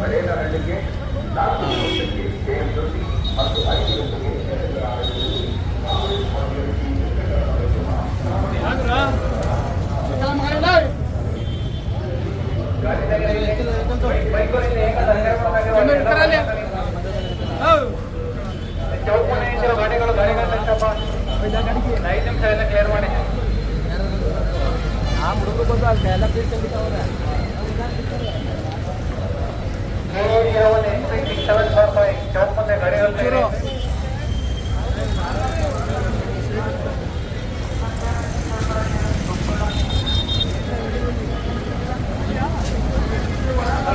ಬಡೇನಹಳ್ಳಿಗೆ ನಾಲ್ಕು ವರ್ಷಕ್ಕೆ ಕೆಎಂಎಫ್ಸಿ ಮತ್ತು ಐದು ವರ್ಷಕ್ಕೆ ಗಾಡಿಗಳು ಗಾಡಿಗಳು ಐದು ನಿಮಿಷ ಎಲ್ಲ ಕ್ಲಿಯರ್ ಮಾಡಿ ಆ ಹುಡುಗ ಬಂದು ಅಲ್ಲಿ ಡೈಲಾಗ್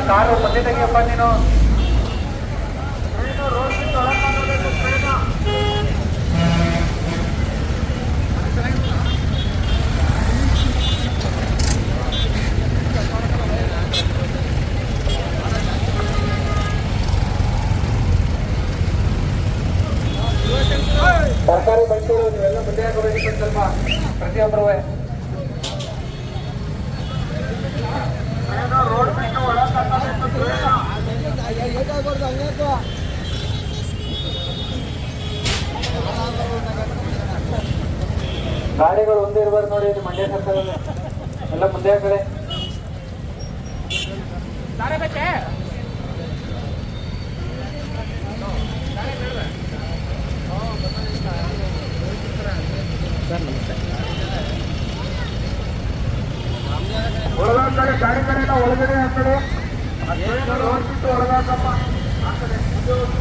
ಕಾರು ಮುಂದೆ ತೆಗಿಯಪ್ಪ ನೀನು ಸರ್ಕಾರಿ ಬೈಕ್ಗಳು ನೀವೆಲ್ಲ ಮುಂದೆ ಹಾಕೋಬೇಕು ಸ್ವಲ್ಪ ಪ್ರತಿಯೊಬ್ಬರು ಗಾಡಿಗಳು ಒಂದೇ ಇರ್ಬಾರ್ದು ನೋಡಿ ಇದು ಮಂಡ್ಯ ಸರ್ಕಲ್ ಎಲ್ಲ ಮುಂದೆ ಆ ಕಡೆ. ಒಳಗಾಗ್ತಾರೆ ಗಾಡಿ ಕಡೆ ಎಲ್ಲ ಒಳಗಡೆ ಆ ರೋಡ್ ಬಿಟ್ಟು అక్కడ ఉద్యోగం